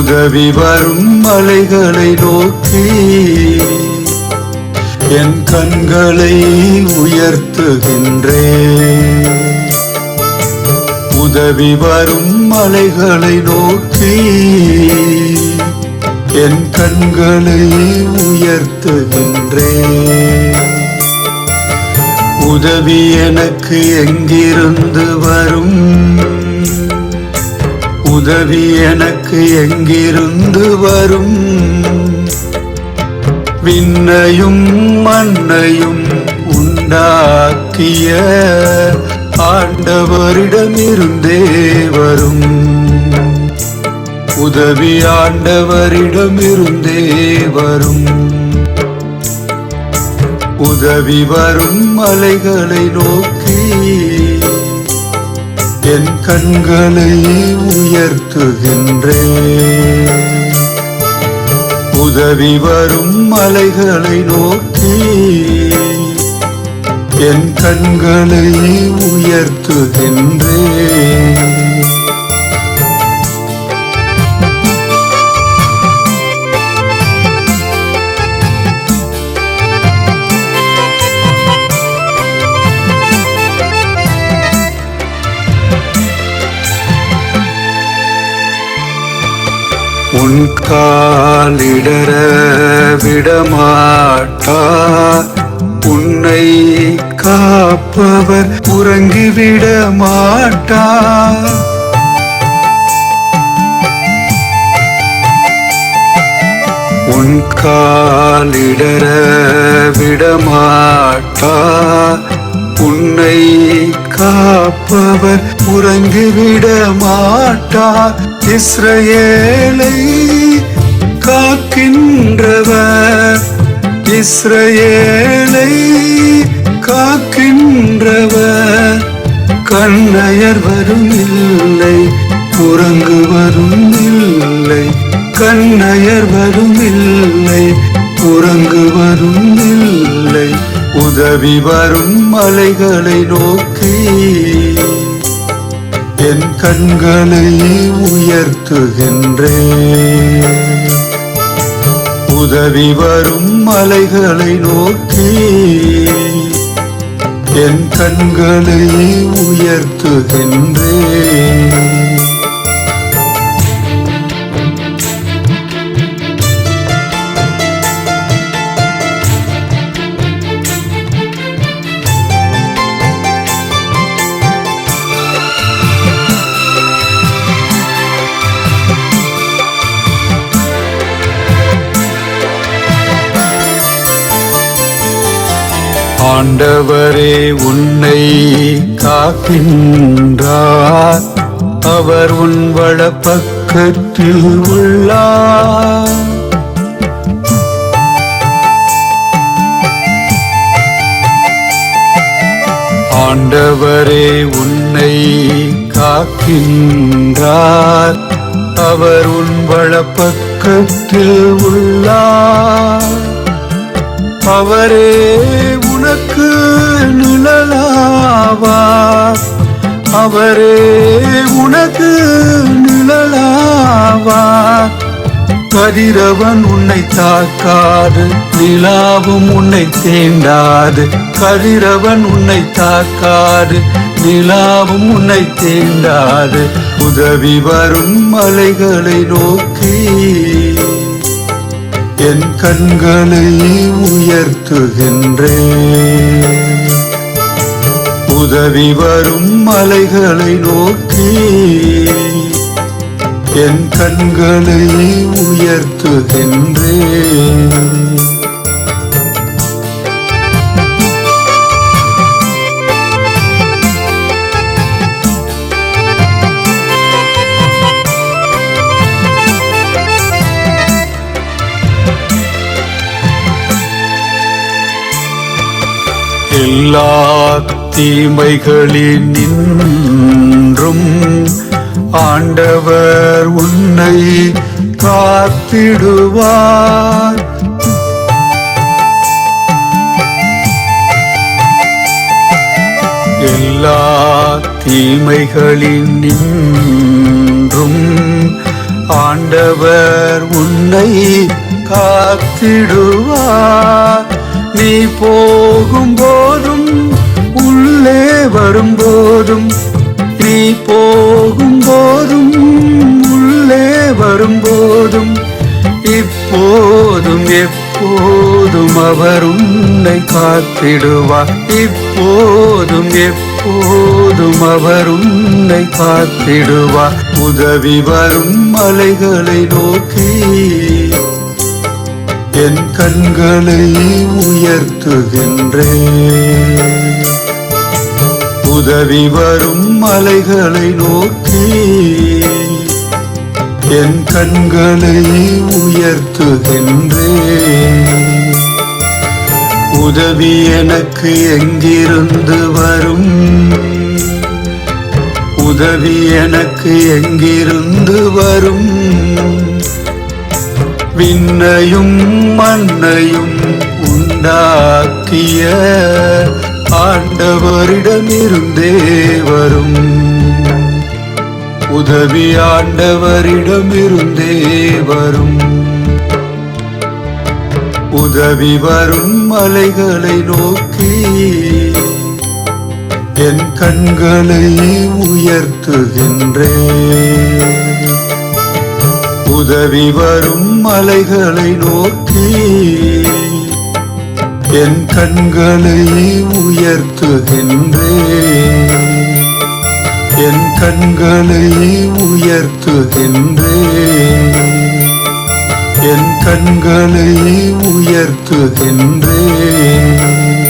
உதவி வரும் மலைகளை நோக்கி. என் கண்களை உயர்த்துகின்றேன் உதவி வரும் மலைகளை நோக்கி. என் கண்களை உயர்த்துகின்றேன் உதவி எனக்கு எங்கிருந்து வரும்? உதவி எனக்கு எங்கிருந்து வரும்? விண்ணையும் மண்ணையும் உண்டாக்கிய ஆண்டவரிடமிருந்தே வரும். உதவி ஆண்டவரிடமிருந்தே வரும். உதவி வரும் மலைகளை நோக்கி என் கண்களை உயர்த்துகின்றேன். உதவி வரும் மலைகளை நோக்கி என் கண்களை உயர்த்துகின்றேன். காலிடர விடமாட்டார் உன்னை காப்பவர் உறங்கிவிட மாட்டார் உன் காலிடர விடமாட்டார் உன்னை காப்பவர் உறங்கிவிட மாட்டார் இஸ்ரேலை இஸ்ரேலை காக்கின்றவர். கண்ணயர் வரும் இல்லை குரங்கு வரும் இல்லை கண்ணயர் வரும் இல்லை குரங்கு வரும் இல்லை உதவி வரும் மலைகளை நோக்கி என் கண்களை உயர்த்துகின்றேன். உதவி வரும் மலைகளை நோக்கி என் கண்களை உயர்த்துகின்றேன். ஆண்டவரே உன்னை காக்கின்றார். அவர் உன் வலப்பக்கத்தில் உள்ளார். ஆண்டவரே உன்னை காக்கின்றார். அவர் உன் வலப்பக்கத்தில் உள்ளார். அவரே உனக்கு நிழலாவார் அவரே உனக்கு நிழலாவார் கதிரவன் உன்னை தாக்காது நிலாவும் உன்னை தேண்டாது. கதிரவன் உன்னை தாக்காது நிலாவும் உன்னை தேண்டாது. உதவி வரும் மலைகளை நோக்கி என் கண்களை உயர்த்துகின்றேன் உதவி வரும் மலைகளை நோக்கி. என் கண்களை உயர்த்துகின்றேன் எல்லா தீமைகளில் நின்றும் ஆண்டவர் உன்னை காத்திடுவார். எல்லா தீமைகளில் நின்றும் ஆண்டவர் உன்னை காத்திடுவார். நீ போகும் போதும் உள்ளே வரும்போதும் நீ போகும் போதும் உள்ளே வரும்போதும் இப்போதும் எப்போதும் அவர் உன்னை காத்திடுவார். இப்போதும் எப்போதும் அவர் உன்னை காத்திடுவார். உதவி வரும் மலைகளை நோக்கி என் கண்களை உயர்த்துகின்றேன். உதவி வரும் மலைகளை நோக்கி என் கண்களை உயர்த்துகின்றேன். உதவி எனக்கு எங்கிருந்து வரும்? உதவி எனக்கு எங்கிருந்து வரும்? விண்ணையும் மண்ணையும் உண்டாக்கிய ஆண்டவரிடமிருந்தே வரும் உதவி ஆண்டவரிடமிருந்தே வரும் உதவி வரும் மலைகளை நோக்கி என் கண்களை உயர்த்துகின்றேன். உதவி வரும் மலைகளை நோக்கி என் கண்களை உயர்த்துகின்றேன். என் கண்களை உயர்த்துகின்றேன். என் கண்களை உயர்த்துகின்றேன்.